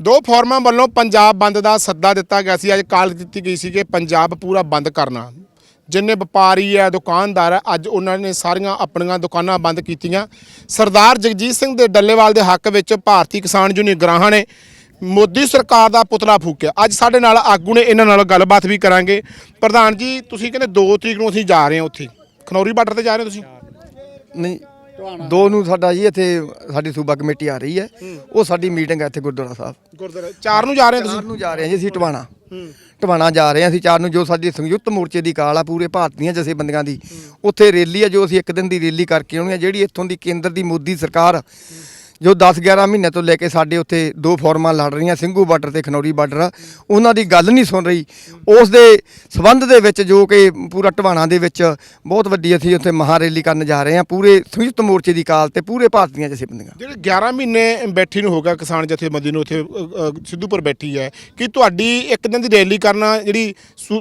ਦੋ ਫੋਰਮਾਂ ਵੱਲੋਂ ਪੰਜਾਬ ਬੰਦ ਦਾ ਸੱਦਾ ਦਿੱਤਾ ਗਿਆ ਸੀ। ਅੱਜ ਕਾਲ ਦਿੱਤੀ ਗਈ ਸੀ ਕਿ ਪੰਜਾਬ ਪੂਰਾ ਬੰਦ ਕਰਨਾ। ਜਿੰਨੇ ਵਪਾਰੀ ਹੈ, ਦੁਕਾਨਦਾਰ ਹੈ, ਅੱਜ ਉਹਨਾਂ ਨੇ ਸਾਰੀਆਂ ਆਪਣੀਆਂ ਦੁਕਾਨਾਂ ਬੰਦ ਕੀਤੀਆਂ। ਸਰਦਾਰ ਜਗਜੀਤ ਸਿੰਘ ਦੇ ਡੱਲੇਵਾਲ ਦੇ ਹੱਕ ਵਿੱਚ ਭਾਰਤੀ ਕਿਸਾਨ ਯੂਨੀਅਨ ਗਰਾਹਾਂ ਨੇ ਮੋਦੀ ਸਰਕਾਰ ਦਾ ਪੁਤਲਾ ਫੂਕਿਆ। ਅੱਜ ਸਾਡੇ ਨਾਲ ਆਗੂ ਨੇ, ਇਹਨਾਂ ਨਾਲ ਗੱਲਬਾਤ ਵੀ ਕਰਾਂਗੇ। ਪ੍ਰਧਾਨ ਜੀ, ਤੁਸੀਂ ਕਹਿੰਦੇ 2 ਤਰੀਕ ਨੂੰ ਅਸੀਂ ਜਾ ਰਹੇ ਹਾਂ ਉੱਥੇ। ਖਨੌਰੀ ਬਾਰਡਰ ਤੇ ਜਾ ਰਹੇ ਹੋ ਤੁਸੀਂ? ਨਹੀਂ ਦੋ ਨੂੰ ਸਾਡਾ ਜੀ ਇੱਥੇ ਸਾਡੀ ਸੂਬਾ ਕਮੇਟੀ ਆ ਰਹੀ ਹੈ। ਉਹ ਸਾਡੀ ਮੀਟਿੰਗ ਹੈ ਇੱਥੇ ਗੁਰਦੁਆਰਾ ਸਾਹਿਬ। ਗੁਰਦੁਆਰਾ 4 ਨੂੰ ਜਾ ਰਹੇ ਹੋ ਚਾਰ ਤੁਸੀਂ ਨੂੰ ਜਾ ਰਹੇ ਹਾਂ ਜੀ ਅਸੀਂ ਟਵਾਣਾ। ਟਵਾਣਾ ਜਾ ਰਹੇ ਹਾਂ ਅਸੀਂ ਚਾਰ ਨੂੰ ਜੋ ਸਾਡੀ ਸੰਯੁਕਤ ਮੋਰਚੇ ਦੀ ਕਾਲ ਆ ਪੂਰੇ ਭਾਰਤ ਦੀਆਂ ਜਥੇਬੰਦੀਆਂ ਦੀ। ਉੱਥੇ ਰੈਲੀ ਆ ਜੋ ਅਸੀਂ ਇੱਕ ਦਿਨ ਦੀ ਰੈਲੀ ਕਰਕੇ ਆਉਣੀ ਆ ਜਿਹੜੀ ਇੱਥੋਂ ਦੀ ਕੇਂਦਰ ਦੀ ਮੋਦੀ ਸਰਕਾਰ ਜੋ 10 11 ਮਹੀਨੇ ਤੋਂ ਲੈ ਕੇ ਸਾਡੇ ਉੱਥੇ ਦੋ ਫੋਰਮਾਂ ਲੜ ਰਹੀਆਂ ਸਿੰਘੂ ਬਾਰਡਰ ਤੇ ਖਨੌਰੀ ਬਾਰਡਰ ਉਹਨਾਂ ਦੀ ਗੱਲ ਨਹੀਂ ਸੁਣ ਰਹੀ। ਉਸ ਦੇ ਸਬੰਧ ਦੇ ਵਿੱਚ ਜੋ ਕਿ ਪੂਰਾ ਟਵਾਣਾ ਦੇ ਵਿੱਚ ਬਹੁਤ ਵੱਡੀ ਅਸੀਂ ਉੱਥੇ ਮਹਾ ਰੈਲੀ ਕਰਨ ਜਾ ਰਹੇ ਹਾਂ ਪੂਰੇ ਸੰਯੁਕਤ ਮੋਰਚੇ ਦੀ ਕਾਲ ਤੇ ਪੂਰੇ ਭਾਰਤ ਦੀਆਂ ਜਥੇਬੰਦੀਆਂ। ਜਿਹੜੇ 11 ਮਹੀਨੇ ਬੈਠੀ ਨੂੰ ਹੋ ਗਿਆ ਕਿਸਾਨ ਜਥੇਬੰਦੀ ਨੂੰ ਉੱਥੇ ਸਿੱਧੂਪੁਰ ਬੈਠੀ ਹੈ ਕਿ ਤੁਹਾਡੀ ਇੱਕ ਦਿਨ ਦੀ ਰੈਲੀ ਕਰਨਾ ਜਿਹੜੀ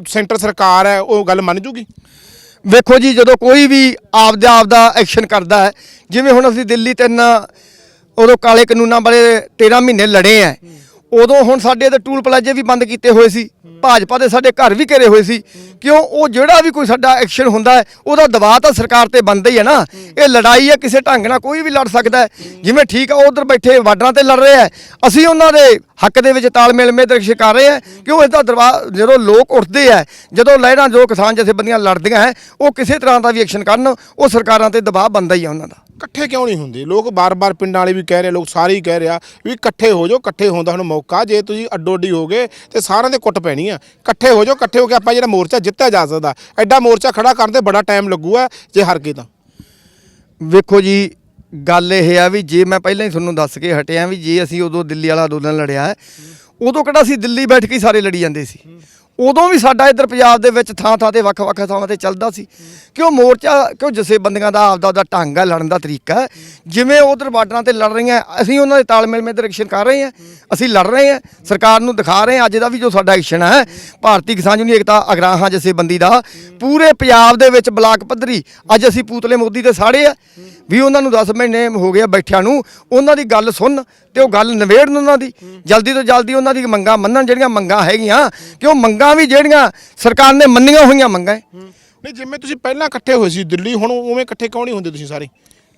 ਸੈਂਟਰ ਸਰਕਾਰ ਹੈ ਉਹ ਗੱਲ ਮੰਨ ਜੂਗੀ? ਵੇਖੋ ਜੀ ਜਦੋਂ ਕੋਈ ਵੀ ਆਪਦਾ ਆਪਦਾ ਐਕਸ਼ਨ ਕਰਦਾ ਹੈ ਜਿਵੇਂ ਹੁਣ ਅਸੀਂ ਦਿੱਲੀ ਤਿੰਨ ਉਦੋਂ ਕਾਲੇ ਕਾਨੂੰਨਾਂ ਬਾਰੇ 13 ਮਹੀਨੇ ਲੜੇ ਆ ਉਦੋਂ ਹੁਣ ਸਾਡੇ ਤੇ ਟੂਲ ਪਲਾਜੇ ਵੀ ਬੰਦ ਕੀਤੇ ਹੋਏ ਸੀ। ਭਾਜਪਾ ਦੇ ਸਾਡੇ ਘਰ ਵੀ ਘੇਰੇ ਹੋਏ ਸੀ। ਕਿਉਂ? ਉਹ ਜਿਹੜਾ ਵੀ ਕੋਈ ਸਾਡਾ ਐਕਸ਼ਨ ਹੁੰਦਾ ਹੈ ਉਹਦਾ ਦਬਾਅ ਤਾਂ ਸਰਕਾਰ ਤੇ ਬਣਦਾ ਹੀ ਹੈ ਨਾ। ਇਹ ਲੜਾਈ ਹੈ ਕਿਸੇ ਢੰਗ ਨਾਲ ਕੋਈ ਵੀ ਲੜ ਸਕਦਾ ਜਿਵੇਂ ਠੀਕ ਆ, ਉਧਰ ਬੈਠੇ ਵਾਡਰਾਂ ਤੇ ਲੜ ਰਹੇ ਆ ਅਸੀਂ ਉਹਨਾਂ ਦੇ ਹੱਕ ਦੇ ਵਿੱਚ ਤਾਲਮੇਲ ਮੇਦਰ ਕਰ ਰਹੇ ਆ ਕਿਉਂ? ਇਸ ਦਾ ਦਰਬਾਰ ਜਦੋਂ ਲੋਕ ਉੱਠਦੇ ਆ ਜਦੋਂ ਲਹਿਰਾਂ ਜੋ ਕਿਸਾਨ ਜਥੇਬੰਦੀਆਂ ਲੜਦੀਆਂ ਹੈ ਉਹ ਕਿਸੇ ਤਰ੍ਹਾਂ ਦਾ ਵੀ ਐਕਸ਼ਨ ਕਰਨ, ਉਹ ਸਰਕਾਰਾਂ ਤੇ ਦਬਾਅ ਬਣਦਾ ਹੀ ਆ ਉਹਨਾਂ ਦਾ। ਇਕੱਠੇ ਕਿਉਂ ਨਹੀਂ ਹੁੰਦੇ? ਲੋਕ ਬਾਰ-ਬਾਰ ਪਿੰਡਾਂ ਵਾਲੇ ਵੀ ਕਹਿ ਰਹੇ ਲੋਕ ਸਾਰੇ ਹੀ ਕਹਿ ਰਿਹਾ ਵੀ ਇਕੱਠੇ ਹੋ ਜਾਓ, ਇਕੱਠੇ ਹੋਣ ਦਾ ਹੁਣ ਮੌਕਾ ਜੇ ਤੁਸੀਂ ਅੱਡੋ ਅੱਡੀ ਹੋਗੇ ਤੇ ਸਾਰਿਆਂ ਦੇ ਕੁੱਟ ਪੈਣੀ ਆ। ਇਕੱਠੇ ਹੋ ਜਾਓ, ਇਕੱਠੇ ਹੋ ਕੇ ਆਪਾਂ ਜਿਹੜਾ ਮੋਰਚਾ ਜਿੱਤਿਆ ਜਾ ਸਕਦਾ। ਐਡਾ ਮੋਰਚਾ ਖੜਾ ਕਰਨ ਤੇ ਬੜਾ ਟਾਈਮ ਲੱਗੂਗਾ, ਜੇ ਹਰ ਕੇ ਤਾਂ। ਵੇਖੋ ਜੀ, ਗੱਲ ਇਹ ਆ ਵੀ ਜੇ ਮੈਂ ਪਹਿਲਾਂ ਹੀ ਤੁਹਾਨੂੰ ਦੱਸ ਕੇ ਹਟਿਆ ਵੀ ਜੇ ਅਸੀਂ ਉਦੋਂ ਦਿੱਲੀ ਵਾਲਾ ਅੰਦੋਲਨ ਲੜਿਆ, ਉਦੋਂ ਕਿਹੜਾ ਅਸੀਂ ਦਿੱਲੀ ਬੈਠ ਕੇ ਹੀ ਸਾਰੇ ਲੜੀ ਜਾਂਦੇ ਸੀ। ਉਦੋਂ ਵੀ ਸਾਡਾ ਇੱਧਰ ਪੰਜਾਬ ਦੇ ਵਿੱਚ ਥਾਂ ਥਾਂ ਤੇ ਵੱਖ-ਵੱਖ ਥਾਵਾਂ ਤੇ ਚੱਲਦਾ ਸੀ। ਕਿਉਂ ਮੋਰਚਾ, ਕਿਉਂ ਜਥੇਬੰਦੀਆਂ ਦਾ ਆਪਦਾ ਉਹਦਾ ਢੰਗ ਹੈ, ਲੜਨ ਦਾ ਤਰੀਕਾ ਹੈ। ਜਿਵੇਂ ਉਧਰ ਬਾਰਡਰਾਂ ਤੇ ਲੜ ਰਹੀਆਂ, ਅਸੀਂ ਉਹਨਾਂ ਦੇ ਤਾਲਮੇਲ ਮੇਂ ਐਕਸ਼ਨ ਕਰ ਰਹੇ ਹਾਂ। ਅਸੀਂ ਲੜ ਰਹੇ ਹਾਂ, ਸਰਕਾਰ ਨੂੰ ਦਿਖਾ ਰਹੇ ਹਾਂ, ਅੱਜ ਦਾ ਵੀ ਜੋ ਸਾਡਾ ਐਕਸ਼ਨ ਹੈ, ਭਾਰਤੀ ਕਿਸਾਨ ਯੂਨੀਅਨ ਏਕਤਾ ਅਗਰਾਹਾਂ ਜਥੇਬੰਦੀ ਦਾ, ਪੂਰੇ ਪੰਜਾਬ ਦੇ ਵਿੱਚ ਬਲਾਕ ਪੱਧਰੀ, ਅੱਜ ਅਸੀਂ ਪੂਤਲੇ ਮੋਦੀ ਦੇ ਸਾੜੇ ਆ ਵੀ ਉਹਨਾਂ ਨੂੰ 10 ਮਹੀਨੇ ਹੋ ਗਏ ਆ ਬੈਠਿਆਂ ਨੂੰ, ਉਹਨਾਂ ਦੀ ਗੱਲ ਸੁਣ ਤੇ ਉਹ ਗੱਲ ਨਿਬੇੜਨ ਉਹਨਾਂ ਦੀ। ਜਲਦੀ ਤੋਂ ਜਲਦੀ ਉਹਨਾਂ ਦੀ ਮੰਗਾਂ ਮੰਨਣ, ਜਿਹੜੀਆਂ ਮੰਗਾਂ ਹੈਗੀਆਂ, ਕਿ ਉਹ ਮੰਗਾਂ ਵੀ ਜਿਹੜੀਆਂ ਸਰਕਾਰ ਨੇ ਮੰਨੀਆਂ ਹੋਈਆਂ ਮੰਗਾਂ ਹੈ। ਨਹੀਂ ਜਿਵੇਂ ਤੁਸੀਂ ਪਹਿਲਾਂ ਇਕੱਠੇ ਹੋਏ ਸੀ ਦਿੱਲੀ ਹੁਣ ਉਵੇਂ ਇਕੱਠੇ ਕਿਉਂ ਨਹੀਂ ਹੁੰਦੇ ਤੁਸੀਂ ਸਾਰੇ?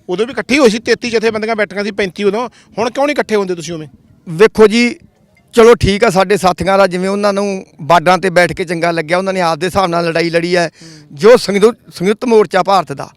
ਉਦੋਂ ਵੀ ਇਕੱਠੇ ਹੋਏ ਸੀ 33 ਜਥੇਬੰਦੀਆਂ ਬੈਠੀਆਂ ਸੀ 35 ਉਦੋਂ। ਹੁਣ ਕਿਉਂ ਨਹੀਂ ਇਕੱਠੇ ਹੁੰਦੇ ਤੁਸੀਂ ਉਵੇਂ? ਵੇਖੋ ਜੀ ਚਲੋ ਠੀਕ ਆ, ਸਾਡੇ ਸਾਥੀਆਂ ਦਾ ਜਿਵੇਂ ਉਹਨਾਂ ਨੂੰ ਬਾਰਡਰਾਂ ਤੇ ਬੈਠ ਕੇ ਚੰਗਾ ਲੱਗਿਆ, ਉਹਨਾਂ ਨੇ ਆਪਦੇ ਹਿਸਾਬ ਨਾਲ ਲੜਾਈ ਲੜੀ ਹੈ। ਜੋ ਸੰਯੁਕਤ ਸੰਯੁਕਤ ਮੋਰਚਾ ਭਾਰਤ ਦਾ,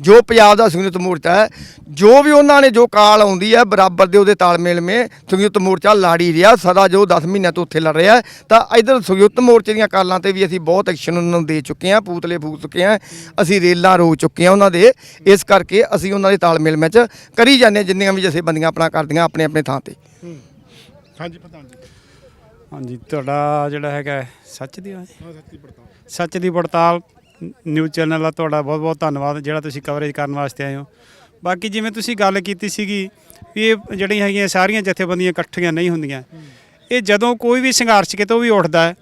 ਜੋ ਪੰਜਾਬ ਦਾ ਸੰਯੁਕਤ ਮੋਰਚਾ ਹੈ, ਜੋ ਵੀ ਉਹਨਾਂ ਨੇ ਜੋ ਕਾਲ ਆਉਂਦੀ ਹੈ, ਬਰਾਬਰ ਦੇ ਉਹਦੇ ਤਾਲਮੇਲ ਮੇ ਸੰਯੁਕਤ ਮੋਰਚਾ ਲਾੜੀ ਰਿਹਾ, ਸਦਾ ਜੋ 10 ਮਹੀਨਿਆਂ ਤੋਂ ਉੱਥੇ ਲੜ ਰਿਹਾ ਤਾਂ ਇਧਰ ਸੰਯੁਕਤ ਮੋਰਚੇ ਦੀਆਂ ਕਾਲਾਂ ਤੇ ਵੀ ਅਸੀਂ ਬਹੁਤ ਐਕਸ਼ਨ ਉਹਨਾਂ ਨੂੰ ਦੇ ਚੁੱਕੇ ਹਾਂ, ਪੂਤਲੇ ਫੂਕ ਚੁੱਕੇ ਹਾਂ, ਅਸੀਂ ਰੇਲਾਂ ਰੋ ਚੁੱਕੇ ਹਾਂ ਉਹਨਾਂ ਦੇ। ਇਸ ਕਰਕੇ ਅਸੀਂ ਉਹਨਾਂ ਦੇ ਤਾਲਮੇਲ ਵਿੱਚ ਕਰੀ ਜਾਂਦੇ ਹਾਂ, ਜਿੰਨੀਆਂ ਵੀ ਜਥੇਬੰਦੀਆਂ ਆਪਣਾ ਕਰਦੀਆਂ ਆਪਣੇ ਆਪਣੇ ਥਾਂ ਤੇ। ਹਾਂਜੀ, ਪ੍ਰਧਾਨ ਜੀ। ਹਾਂਜੀ ਤੁਹਾਡਾ ਜਿਹੜਾ ਹੈਗਾ ਸੱਚ ਦੀ ਹੈ ਸੱਚ ਦੀ ਪੜਤਾਲ। ਨਿਊਜ਼ ਚੈਨਲ ਦਾ ਤੁਹਾਡਾ ਬਹੁਤ ਬਹੁਤ ਧੰਨਵਾਦ ਜਿਹੜਾ ਤੁਸੀਂ ਕਵਰੇਜ ਕਰਨ ਵਾਸਤੇ ਆਏ ਹੋ। ਬਾਕੀ ਜਿਵੇਂ ਤੁਸੀਂ ਗੱਲ ਕੀਤੀ ਸੀਗੀ ਵੀ ਇਹ ਜਿਹੜੀਆਂ ਹੈਗੀਆਂ ਸਾਰੀਆਂ ਜਥੇਬੰਦੀਆਂ ਇਕੱਠੀਆਂ ਨਹੀਂ ਹੁੰਦੀਆਂ। ਇਹ ਜਦੋਂ ਕੋਈ ਵੀ ਸੰਘਰਸ਼ ਕਿਤੋਂ ਵੀ ਉੱਠਦਾ ਹੈ।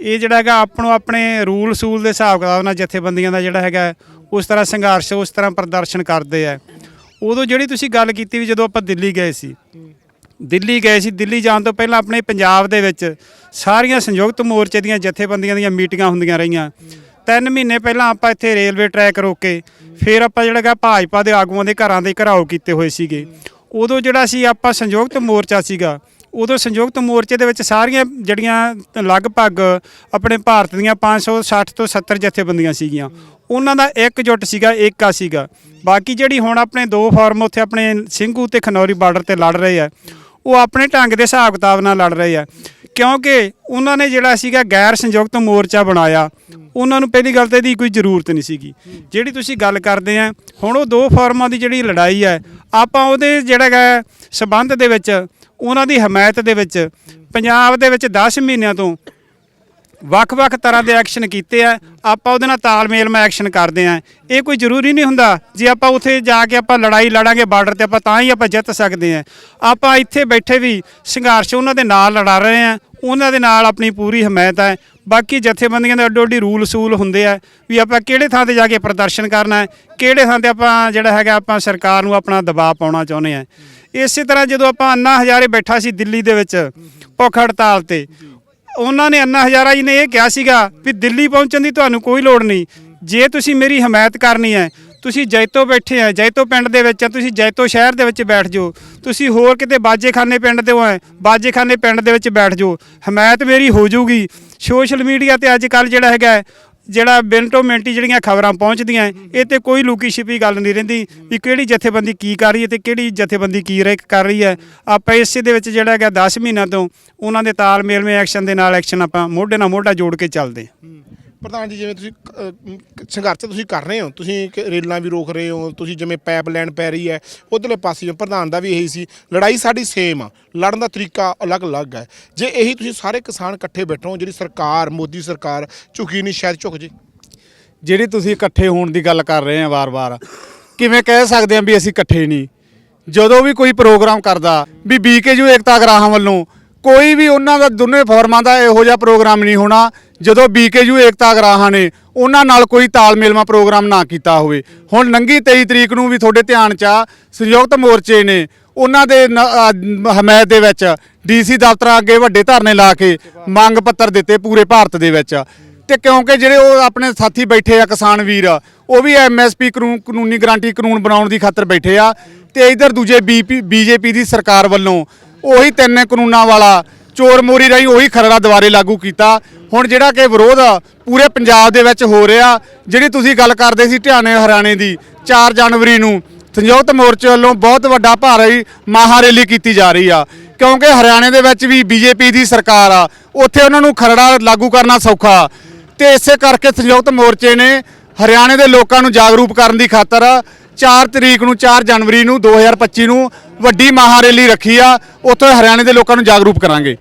ਇਹ ਜਿਹੜਾ ਹੈਗਾ ਆਪਣੋ ਆਪਣੇ ਰੂਲ ਸੂਲ ਦੇ ਹਿਸਾਬ ਕਿਤਾਬ ਨਾਲ ਜਥੇਬੰਦੀਆਂ ਦਾ ਜਿਹੜਾ ਹੈਗਾ ਉਸ ਤਰ੍ਹਾਂ ਸੰਘਰਸ਼ ਉਸ ਤਰ੍ਹਾਂ ਪ੍ਰਦਰਸ਼ਨ ਕਰਦੇ ਆ ਉਦੋਂ ਜਿਹੜੀ ਤੁਸੀਂ ਗੱਲ ਕੀਤੀ ਵੀ ਜਦੋਂ ਆਪਾਂ ਦਿੱਲੀ ਗਏ ਸੀ ਦਿੱਲੀ ਗਏ ਸੀ। ਦਿੱਲੀ ਜਾਣ ਤੋਂ ਪਹਿਲਾਂ ਆਪਣੇ ਪੰਜਾਬ ਦੇ ਵਿੱਚ ਸਾਰੀਆਂ ਸੰਯੁਕਤ ਮੋਰਚੇ ਦੀਆਂ ਜਥੇਬੰਦੀਆਂ ਦੀਆਂ ਮੀਟਿੰਗਾਂ ਹੁੰਦੀਆਂ ਰਹੀਆਂ। ਤਿੰਨ ਮਹੀਨੇ ਪਹਿਲਾਂ ਆਪਾਂ ਇੱਥੇ ਰੇਲਵੇ ਟਰੈਕ ਰੋਕੇ। ਫਿਰ ਆਪਾਂ ਜਿਹੜਾ ਹੈਗਾ ਭਾਜਪਾ ਦੇ ਆਗੂਆਂ ਦੇ ਘਰਾਂ ਦੇ ਘਰਾਓ ਕੀਤੇ ਹੋਏ ਸੀਗੇ। ਉਦੋਂ ਜਿਹੜਾ ਸੀ ਆਪਾਂ ਸੰਯੁਕਤ ਮੋਰਚਾ ਸੀਗਾ, ਉਦੋਂ ਸੰਯੁਕਤ ਮੋਰਚੇ ਦੇ ਵਿੱਚ ਸਾਰੀਆਂ ਜਿਹੜੀਆਂ ਲਗਭਗ ਆਪਣੇ ਭਾਰਤ ਦੀਆਂ 560 ਤੋਂ 70 ਜਥੇਬੰਦੀਆਂ ਸੀਗੀਆਂ। ਉਹਨਾਂ ਦਾ ਇੱਕ ਜੁੱਟ ਸੀਗਾ ਏਕਾ ਸੀਗਾ। ਬਾਕੀ ਜਿਹੜੀ ਹੁਣ ਆਪਣੇ ਦੋ ਫਾਰਮ ਉੱਥੇ ਆਪਣੇ ਸਿੰਘੂ ਤੇ ਖਨੌਰੀ ਬਾਰਡਰ ਤੇ ਲੜ ਰਹੇ ਆ ਉਹ ਆਪਣੇ ਢੰਗ ਦੇ ਹਿਸਾਬ ਕਿਤਾਬ ਨਾਲ ਲੜ ਰਹੇ ਆ। ਕਿਉਂਕਿ ਉਹਨਾਂ ਨੇ ਜਿਹੜਾ ਸੀਗਾ ਗੈਰ ਸੰਯੁਕਤ ਮੋਰਚਾ ਬਣਾਇਆ, ਉਹਨਾਂ ਨੂੰ ਪਹਿਲੀ ਗੱਲ ਤਾਂ ਇਹਦੀ ਕੋਈ ਜ਼ਰੂਰਤ ਨਹੀਂ ਸੀਗੀ। ਜਿਹੜੀ ਤੁਸੀਂ ਗੱਲ ਕਰਦੇ ਆ, ਹੁਣ ਉਹ ਦੋ ਫਾਰਮਾਂ ਦੀ ਜਿਹੜੀ ਲੜਾਈ ਹੈ ਆਪਾਂ ਉਹਦੇ ਜਿਹੜਾ ਹੈਗਾ ਸਬੰਧ ਦੇ ਵਿੱਚ, ਉਹਨਾਂ ਦੀ ਹਮਾਇਤ ਦੇ ਵਿੱਚ, ਪੰਜਾਬ ਦੇ ਵਿੱਚ 10 ਮਹੀਨਿਆਂ ਤੋਂ ਵੱਖ-ਵੱਖ ਤਰ੍ਹਾਂ ਦੇ ਐਕਸ਼ਨ ਕੀਤੇ ਆ, ਆਪਾਂ ਉਹਦੇ ਨਾਲ ਤਾਲਮੇਲ ਮੈਂ ਐਕਸ਼ਨ ਕਰਦੇ ਆ। ਇਹ ਕੋਈ ਜ਼ਰੂਰੀ ਨਹੀਂ ਹੁੰਦਾ, ਜੇ ਆਪਾਂ ਉੱਥੇ ਜਾ ਕੇ ਆਪਾਂ ਲੜਾਈ ਲੜਾਂਗੇ ਬਾਰਡਰ ਤੇ, ਆਪਾਂ ਤਾਂ ਹੀ ਆਪਾਂ ਜਿੱਤ ਸਕਦੇ ਆ। ਆਪਾਂ ਇੱਥੇ ਬੈਠੇ ਵੀ ਸੰਘਰਸ਼ ਉਹਨਾਂ ਦੇ ਨਾਲ ਲੜਾ ਰਹੇ ਆ, ਉਹਨਾਂ ਦੇ ਨਾਲ ਆਪਣੀ ਪੂਰੀ ਹਮਾਇਤ ਹੈ ਬਾਕੀ ਜਥੇਬੰਦੀਆਂ ਦੇ ਅੱਡੋ ਅੱਡੀ ਰੂਲ ਸੂਲ ਹੁੰਦੇ ਆ ਵੀ ਆਪਾਂ ਕਿਹੜੇ ਥਾਂ ਤੇ ਜਾ ਕੇ ਪ੍ਰਦਰਸ਼ਨ ਕਰਨਾ ਹੈ ਕਿਹੜੇ ਥਾਂ ਤੇ ਆਪਾਂ ਜਿਹੜਾ ਹੈਗਾ ਆਪਾਂ ਸਰਕਾਰ ਨੂੰ ਆਪਣਾ ਦਬਾਅ ਪਾਉਣਾ ਚਾਹੁੰਦੇ ਆ। ਇਸੇ ਤਰ੍ਹਾਂ ਜਦੋਂ ਆਪਾਂ ਅੰਨਾ ਹਜ਼ਾਰੇ ਬੈਠਾ ਸੀ ਦਿੱਲੀ ਦੇ ਵਿੱਚ, ਭੁੱਖ ਹੜਤਾਲ ਤੇ ਉਹਨਾਂ ਨੇ ਅੰਨਾ ਹਜ਼ਾਰਾ ਜੀ ਨੇ ਇਹ ਕਿਹਾ ਸੀਗਾ ਵੀ ਦਿੱਲੀ ਪਹੁੰਚਣ ਦੀ ਤੁਹਾਨੂੰ ਕੋਈ ਲੋੜ ਨਹੀਂ। ਜੇ ਤੁਸੀਂ ਮੇਰੀ ਹਮਾਇਤ ਕਰਨੀ ਹੈ, ਤੁਸੀਂ ਜੈਤੋ ਬੈਠੇ ਆ ਜੈਤੋ ਪਿੰਡ ਦੇ ਵਿੱਚ ਆ ਤੁਸੀਂ ਜੈਤੋ ਸ਼ਹਿਰ ਦੇ ਵਿੱਚ ਬੈਠ ਜਾਓ। ਤੁਸੀਂ ਹੋਰ ਕਿਤੇ ਬਾਜੇਖਾਨੇ ਪਿੰਡ ਦੇ ਹੋ ਆ ਬਾਜੇਖਾਨੇ ਪਿੰਡ ਦੇ ਵਿੱਚ ਬੈਠ ਜਾਓ। ਹਮਾਇਤ ਮੇਰੀ ਹੋ ਜਾਊਗੀ। ਸੋਸ਼ਲ ਮੀਡੀਆ ਤੇ ਅੱਜ ਕੱਲ ਜਿਹੜਾ ਹੈਗਾ ਜਿਹੜਾ ਮਿੰਟੋ ਮਿੰਟੀ ਜਿਹੜੀਆਂ ਖਬਰਾਂ ਪਹੁੰਚਦੀਆਂ ਇਹ ਤੇ ਕੋਈ ਲੂਕੀ ਛਿਪੀ ਗੱਲ ਨਹੀਂ ਰਹਿੰਦੀ ਵੀ ਕਿਹੜੀ ਜਥੇਬੰਦੀ ਕੀ ਕਰ ਰਹੀ ਹੈ ਤੇ ਕਿਹੜੀ ਜਥੇਬੰਦੀ ਕੀ ਰਹਿ ਕਰ ਰਹੀ ਹੈ। ਆਪਾਂ ਇਸੇ ਦੇ ਵਿੱਚ ਜਿਹੜਾ ਹੈਗਾ 10 ਮਹੀਨਿਆਂ ਤੋਂ ਉਹਨਾਂ ਦੇ ਤਾਲਮੇਲਵੇਂ ਐਕਸ਼ਨ ਦੇ ਨਾਲ ਐਕਸ਼ਨ ਆਪਾਂ ਮੋਢੇ ਨਾਲ ਮੋਢਾ ਜੋੜ ਕੇ ਚੱਲਦੇ ਹਾਂ। ਪ੍ਰਧਾਨ ਜੀ ਜਿਵੇਂ ਤੁਸੀਂ ਅਹ, ਸੰਘਰਸ਼ ਤੁਸੀਂ ਕਰ ਰਹੇ ਹੋ। ਤੁਸੀਂ ਕ- ਰੇਲਾਂ ਵੀ ਰੋਕ ਰਹੇ ਹੋ ਤੁਸੀਂ ਜਿਵੇਂ ਪਾਈਪ ਲਾਈਨ ਪੈ ਰਹੀ ਹੈ ਉਧਰਲੇ ਪਾਸੇ ਪ੍ਰਧਾਨ ਦਾ ਵੀ ਇਹੀ ਸੀ ਲੜਾਈ ਸਾਡੀ ਸੇਮ ਆ ਲੜਨ ਦਾ ਤਰੀਕਾ ਅਲੱਗ-ਅਲੱਗ ਹੈ। ਜੇ ਇਹੀ ਤੁਸੀਂ ਸਾਰੇ ਕਿਸਾਨ ਇਕੱਠੇ ਬੈਠੋ ਜਿਹੜੀ ਸਰਕਾਰ ਮੋਦੀ ਸਰਕਾਰ ਝੁਕੀ ਨਹੀਂ ਸ਼ਾਇਦ ਝੁਕ ਜੇ। ਜਿਹੜੀ ਤੁਸੀਂ ਇਕੱਠੇ ਹੋਣ ਦੀ ਗੱਲ ਕਰ ਰਹੇ ਆ ਵਾਰ-ਵਾਰ ਕਿਵੇਂ ਕਹਿ ਸਕਦੇ ਆ ਵੀ ਅਸੀਂ ਇਕੱਠੇ ਨਹੀਂ? ਜਦੋਂ ਵੀ ਕੋਈ ਪ੍ਰੋਗਰਾਮ ਕਰਦਾ ਵੀ ਬੀਕੇਯੂ ਏਕਤਾ ਗ੍ਰਾਹਾਂ ਵੱਲੋਂ ਕੋਈ ਵੀ ਉਹਨਾਂ ਦਾ ਦੋਨੇ ਫੋਰਮਾਂ ਦਾ ਇਹੋ ਜਿਹਾ ਪ੍ਰੋਗਰਾਮ ਨਹੀਂ ਹੋਣਾ ਜਦੋਂ ਬੀਕੇਯੂ ਏਕਤਾ ਗਰਾਹਾਂ ਨੇ ਉਹਨਾਂ ਨਾਲ ਕੋਈ ਤਾਲਮੇਲਮਾ ਪ੍ਰੋਗਰਾਮ ਨਾ ਕੀਤਾ ਹੋਵੇ। ਹੁਣ ਨੰਗੀ 23 ਤਰੀਕ ਨੂੰ ਵੀ ਤੁਹਾਡੇ ਧਿਆਨ 'ਚ ਆ, ਸੰਯੁਕਤ ਮੋਰਚੇ ਨੇ ਉਹਨਾਂ ਦੇ ਨ- ਹਮਾਇਤ ਦੇ ਵਿੱਚ ਡੀਸੀ ਦਫ਼ਤਰਾਂ ਅੱਗੇ ਵੱਡੇ ਧਰਨੇ ਲਾ ਕੇ ਮੰਗ ਪੱਤਰ ਦਿੱਤੇ ਪੂਰੇ ਭਾਰਤ ਦੇ ਵਿੱਚ। ਤੇ ਕਿਉਂਕਿ ਜਿਹੜੇ ਉਹ ਆਪਣੇ ਸਾਥੀ ਬੈਠੇ ਆ ਕਿਸਾਨ ਵੀਰ, ਉਹ ਵੀ ਐਮਐਸਪੀ ਕਾਨੂੰਨੀ ਗਰੰਟੀ ਕਾਨੂੰਨ ਬਣਾਉਣ ਦੀ ਖਾਤਰ ਬੈਠੇ ਆ ਤੇ ਇਧਰ ਦੂਜੇ ਬੀਪੀ ਬੀਜੇਪੀ ਦੀ ਸਰਕਾਰ ਵੱਲੋਂ ਉਹੀ ਤਿੰਨ ਕਾਨੂੰਨਾਂ ਵਾਲਾ ਚੋਰ ਮੋਰੀ ਰਾਹੀਂ ਉਹੀ ਖਰੜਾ ਦੁਬਾਰੇ ਲਾਗੂ ਕੀਤਾ। ਹੁਣ ਜਿਹੜਾ ਕਿ ਵਿਰੋਧ ਪੂਰੇ ਪੰਜਾਬ ਦੇ ਵਿੱਚ ਹੋ ਰਿਹਾ, ਜਿਹੜੀ ਤੁਸੀਂ ਗੱਲ ਕਰਦੇ ਸੀ ਢਿਆਣੇ ਹਰਿਆਣੇ ਦੀ 4 ਜਨਵਰੀ ਨੂੰ, ਸੰਯੁਕਤ ਮੋਰਚੇ ਵੱਲੋਂ ਬਹੁਤ ਵੱਡਾ ਭਾਰੀ ਮਹਾ ਰੈਲੀ ਕੀਤੀ ਜਾ ਰਹੀ ਆ। ਕਿਉਂਕਿ ਹਰਿਆਣੇ ਦੇ ਵਿੱਚ ਵੀ ਬੀਜੇਪੀ ਦੀ ਸਰਕਾਰ ਆ, ਉੱਥੇ ਉਹਨਾਂ ਨੂੰ ਖਰੜਾ ਲਾਗੂ ਕਰਨਾ ਸੌਖਾ। ਤੇ ਇਸੇ ਕਰਕੇ ਸੰਯੁਕਤ ਮੋਰਚੇ ਨੇ ਹਰਿਆਣੇ ਦੇ ਲੋਕਾਂ ਨੂੰ ਜਾਗਰੂਕ ਕਰਨ ਦੀ ਖਾਤਰ 4 ਤਰੀਕ ਨੂੰ 4 ਜਨਵਰੀ ਨੂੰ 2025 ਨੂੰ ਵੱਡੀ ਮਹਾ ਰੈਲੀ ਰੱਖੀ ਆ। ਉੱਥੇ ਹਰਿਆਣੇ ਦੇ ਲੋਕਾਂ ਨੂੰ ਜਾਗਰੂਕ ਕਰਾਂਗੇ।